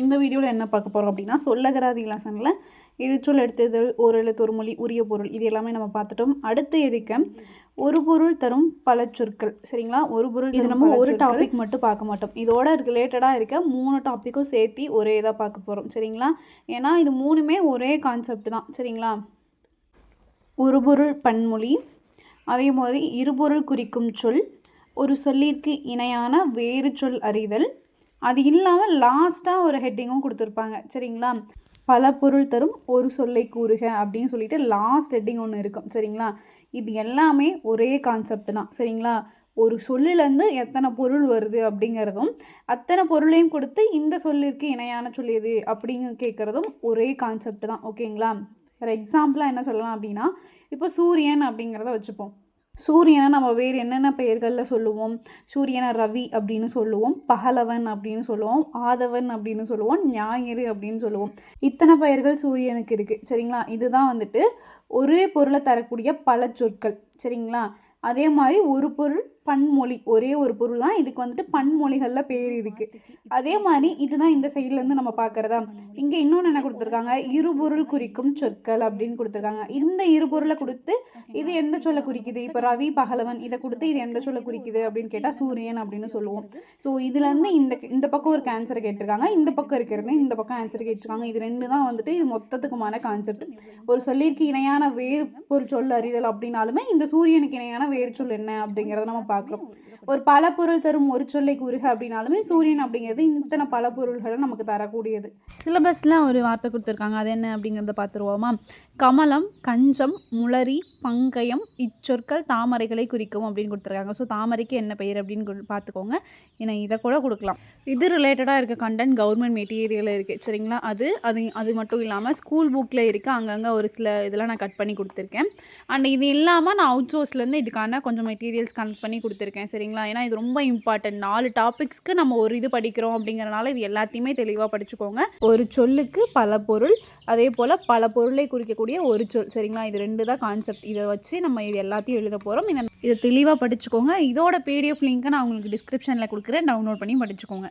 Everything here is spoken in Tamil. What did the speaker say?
இந்த வீடியோவில் என்ன பார்க்க போகிறோம் அப்படின்னா சொல்லகராதி லெசனில் இது சொல் எடுத்தது ஒரு எழுத்து ஒரு மொழி உரிய பொருள் இது எல்லாமே நம்ம பார்த்துட்டோம். அடுத்து எதுக்க ஒரு பொருள் தரும் பல சொற்கள். சரிங்களா? ஒரு பொருள் இது நம்ம ஒரு டாபிக் மட்டும் பார்க்க மாட்டோம். இதோட ரிலேட்டடாக இருக்க மூணு டாப்பிக்கும் சேர்த்து ஒரே இதாக பார்க்க போகிறோம் சரிங்களா? ஏன்னா இது மூணுமே ஒரே கான்செப்ட் தான். சரிங்களா? ஒரு பொருள் பன்மொழி அதே மாதிரி இருபொருள் குறிக்கும் சொல் ஒரு சொல்லிற்கு இணையான வேறு சொல் அறிதல் அது இல்லாமல் லாஸ்ட்டாக ஒரு ஹெட்டிங்கும் கொடுத்துருப்பாங்க. சரிங்களா? பல பொருள் தரும் ஒரு சொல்லை கூறுக அப்படின்னு சொல்லிட்டு லாஸ்ட் ஹெட்டிங் ஒன்று இருக்கும். சரிங்களா? இது எல்லாமே ஒரே கான்செப்ட் தான். சரிங்களா? ஒரு சொல்லிலேருந்து எத்தனை பொருள் வருது அப்படிங்கிறதும் அத்தனை பொருளையும் கொடுத்து இந்த சொல்லிற்கு இணையான சொல் எது அப்படிங்க கேட்குறதும் ஒரே கான்செப்ட் தான். ஓகேங்களா? ஃபார் எக்ஸாம்பிளாக என்ன சொல்லலாம் அப்படின்னா இப்போ சூரியன் அப்படிங்கிறத வச்சுப்போம். சூரியனை நம்ம வேறு என்னென்ன பெயர்களில் சொல்லுவோம்? சூரியனை ரவி அப்படின்னு சொல்லுவோம் பகலவன் அப்படின்னு சொல்லுவோம் ஆதவன் அப்படின்னு சொல்லுவோம் ஞாயிறு அப்படின்னு சொல்லுவோம். இத்தனை பெயர்கள் சூரியனுக்கு இருக்குது சரிங்களா? இதுதான் வந்துட்டு ஒரே பொருளை தரக்கூடிய பல சொற்கள். சரிங்களா? அதே மாதிரி ஒரு பொருள் பன்மொழி ஒரே ஒரு பொருள் தான். இதுக்கு வந்துட்டு பன்மொழிகளில் பேர் இருக்குது அதே மாதிரி இதுதான் இந்த சைட்லேருந்து நம்ம பார்க்குறதா. இங்கே இன்னொன்று என்ன கொடுத்துருக்காங்க? இருபொருள் குறிக்கும் சொற்கள் அப்படின்னு கொடுத்துருக்காங்க. இந்த இருபொருளை கொடுத்து இது எந்த சொல்ல குறிக்குது? இப்போ ரவி பகலவன் இதை கொடுத்து இது எந்த சொல்ல குறிக்குது அப்படின்னு கேட்டால் சூரியன் அப்படின்னு சொல்லுவோம். ஸோ இதுலேருந்து இந்த இந்த பக்கம் ஒரு ஆன்சர் கேட்டிருக்காங்க. இந்த பக்கம் இருக்கிறது இந்த பக்கம் ஆன்சர் கேட்டிருக்காங்க. இது ரெண்டு தான் வந்துட்டு இது மொத்தத்துக்குமான கான்செப்ட் ஒரு சொல்லிற்கு இணையான வேறு பொருள் சொல் அறிதல் அப்படின்னாலுமே இந்த சூரியனுக்கு இணையான வேறு என்ன அப்படிங்கிறத நம்ம பார்க்குறோம். ஒரு பல பொருள் தரும் ஒரு சொல்லை கூறுக அப்படின்னாலுமே சூரியன் அப்படிங்கிறது இத்தனை பல பொருள்களை நமக்கு தரக்கூடியது. சிலபஸில் ஒரு வார்த்தை கொடுத்துருக்காங்க. அது என்ன அப்படிங்கிறத பார்த்துருவோமா? கமலம் கஞ்சம் முளரி பங்கயம் இச்சொற்கள் தாமரைகளை குறிக்கும் அப்படின்னு கொடுத்துருக்காங்க. ஸோ தாமரைக்கு என்ன பெயர் அப்படின்னு கு- பார்த்துக்கோங்க. ஏன்னா இதை கூட கொடுக்கலாம். இது ரிலேட்டடாக இருக்க கண்டென்ட் கவர்மெண்ட் மெட்டீரியல் இருக்குது சரிங்களா? அது அது அது மட்டும் இல்லாமல் ஸ்கூல் புக்கில் இருக்குது அங்கங்கே ஒரு சில இதெல்லாம் நான் கட் பண்ணி கொடுத்துருக்கேன். அண்ட் இது இல்லாமல் நான் அவுட் சோர்ஸ்லேருந்து இதுக்கான கொஞ்சம் மெட்டீரியல்ஸ் கனெக்ட் பண்ணி கொடுத்துருக்கேன் சரிங்களா? ஏன்னா இது ரொம்ப இம்பார்ட்டன்ட் நாலு டாபிக்ஸ்க்கு நம்ம ஒரு இது படிக்கிறோம் அப்படிங்கிறனால இது எல்லாத்தையுமே தெளிவாக படிச்சுக்கோங்க. ஒரு சொல்லுக்கு பல பொருள் அதே போல் பல பொருளை குறிக்கக்கூடிய ஒரு சொல் சரிங்களா? இது ரெண்டு தான் கான்செப்ட் இதை வச்சு நம்ம இது எல்லாத்தையும் எழுத போகிறோம் இதை இதை தெளிவாக படிச்சுக்கோங்க. இதோட பிடிஎஃப் லிங்க்கை நான் உங்களுக்கு டிஸ்கிரிப்ஷனில் கொடுக்குறேன். டவுன்லோட் பண்ணி படிச்சுக்கோங்க.